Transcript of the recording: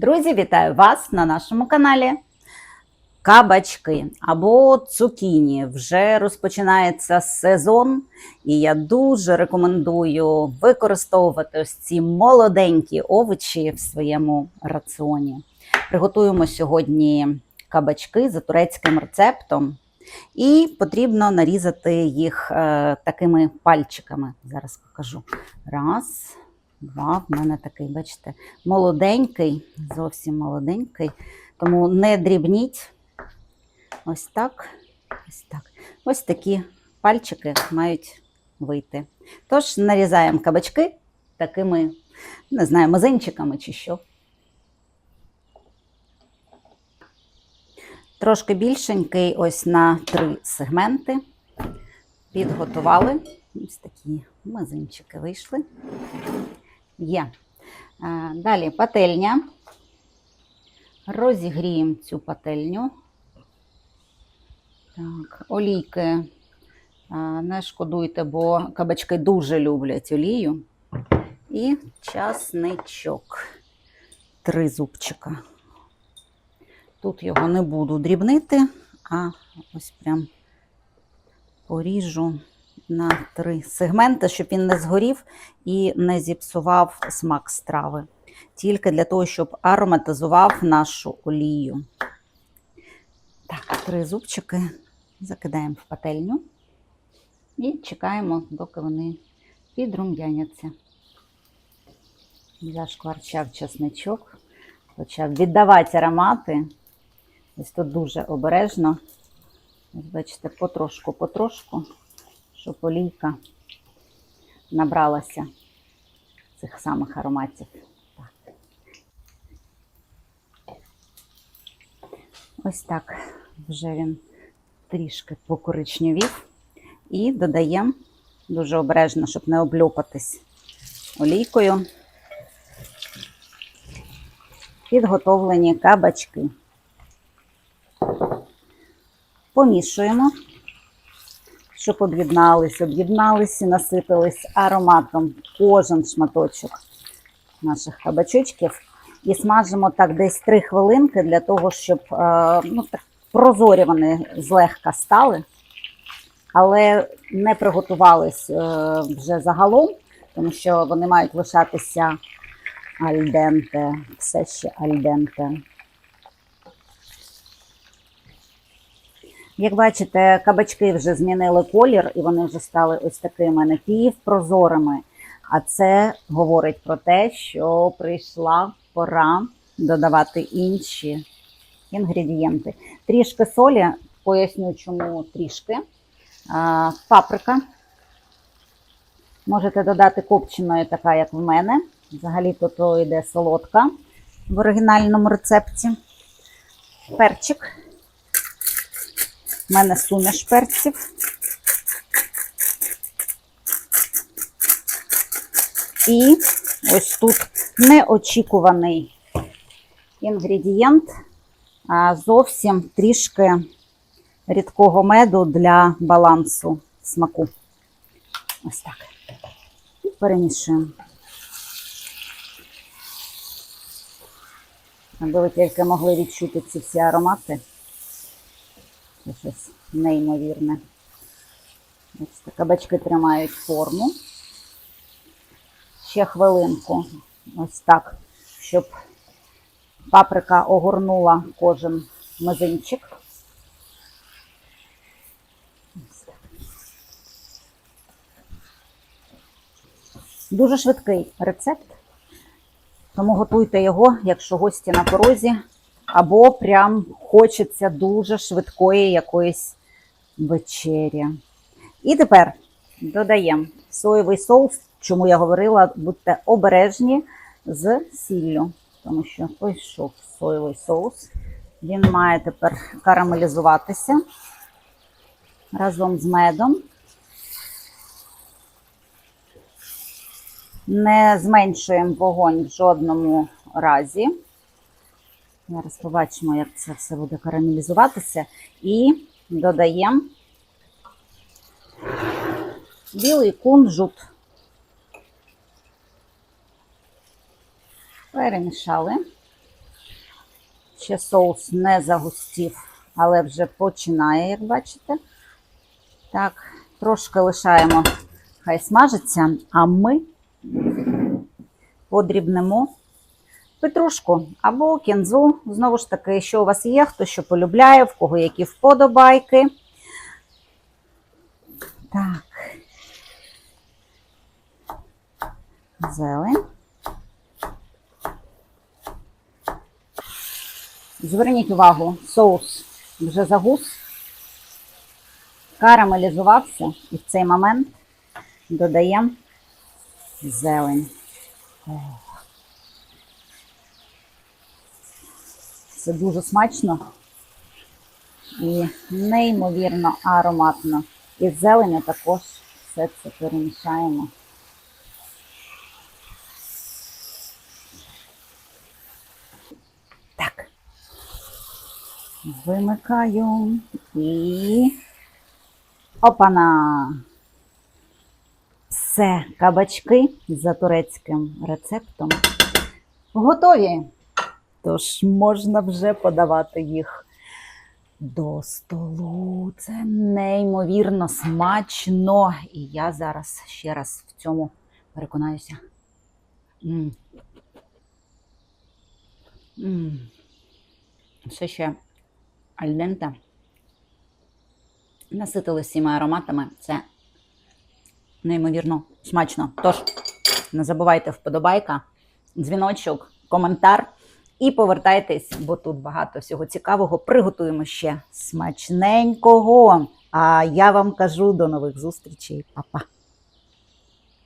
Друзі, вітаю вас на нашому каналі. Кабачки або цукіні. Вже розпочинається сезон, і я дуже рекомендую використовувати ось ці молоденькі овочі в своєму раціоні. Приготуємо сьогодні кабачки за турецьким рецептом, і потрібно нарізати їх е, такими пальчиками. Зараз покажу. Раз, два. В мене такий, бачите, молоденький, зовсім молоденький. Тому не дрібніть. Ось так. Ось так. Ось такі пальчики мають вийти. Тож нарізаємо кабачки такими, не знаю, мизинчиками чи що. Трошки більшенький, ось на три сегменти. Підготували. Ось такі мизинчики вийшли. Є. Е, Далі пательня. Розігріємо цю пательню. Так, олійки е, не шкодуйте, бо кабачки дуже люблять олію. І часничок. Три зубчика. Тут його не буду дрібнити, а ось прям поріжу на три сегменти, щоб він не згорів і не зіпсував смак страви. Тільки для того, щоб ароматизував нашу олію. Так, три зубчики закидаємо в пательню і чекаємо, доки вони підрум'яняться. Зашкварчав чесничок, почав віддавати аромати. Ось тут дуже обережно. Бачите, потрошку-потрошку, щоб олійка набралася цих самих ароматів. Так. Ось так вже він трішки покоричневів. І додаємо дуже обережно, щоб не обльопатись олійкою. Підготовлені кабачки. Помішуємо, щоб об'єднались, об'єднались і насипались ароматом кожен шматочок наших кабачочків. І смажимо так десь 3 хвилинки для того, щоб е, ну, так, прозорі вони злегка стали, але не приготувались е, вже загалом, тому що вони мають лишатися альденте, все ще альденте. Як бачите, кабачки вже змінили колір, і вони вже стали ось такими напівпрозорими. А це говорить про те, що прийшла пора додавати інші інгредієнти. Трішки солі, поясню, чому трішки. Паприка. Можете додати копченою, така, як в мене. Взагалі-то то йде солодка в оригінальному рецепті. Перчик. У мене суміш перців. І ось тут неочікуваний інгредієнт, а зовсім трішки рідкого меду для балансу смаку. Ось так. І перемішуємо. Аби ви тільки могли відчути ці всі аромати. Це щось неймовірне. Ось кабачки тримають форму. Ще хвилинку. Ось так, щоб паприка огорнула кожен мизинчик. Дуже швидкий рецепт, тому готуйте його, якщо гості на порозі, або прям хочеться дуже швидкої якоїсь вечері. І тепер додаємо соєвий соус, чому я говорила, будьте обережні з сіллю, тому що пішов соєвий соус. Він має тепер карамелізуватися разом з медом. Не зменшуємо вогонь в жодному разі. Зараз побачимо, як це все буде карамелізуватися. І додаємо білий кунжут. Перемішали. Ще соус не загустів, але вже починає, як бачите. Так, трошки лишаємо, хай смажиться, а ми подрібнемо петрушку або кінзу. Знову ж таки, що у вас є, хто що полюбляє, в кого які вподобайки. Так. Зелень. Зверніть увагу, соус вже загус, карамелізувався, і в цей момент додаємо зелень. Це дуже смачно і неймовірно ароматно. І зеленю також все це перемішаємо. Так. Вимикаю і опана! Все, кабачки за турецьким рецептом готові. Тож можна вже подавати їх до столу. Це неймовірно смачно. І я зараз ще раз в цьому переконаюся. М. Все ще альденте. Наситили всіма ароматами. Це неймовірно смачно. Тож, не забувайте вподобайка, дзвіночок, коментар. І повертайтесь, бо тут багато всього цікавого. Приготуємо ще смачненького. А я вам кажу до нових зустрічей, Па-па!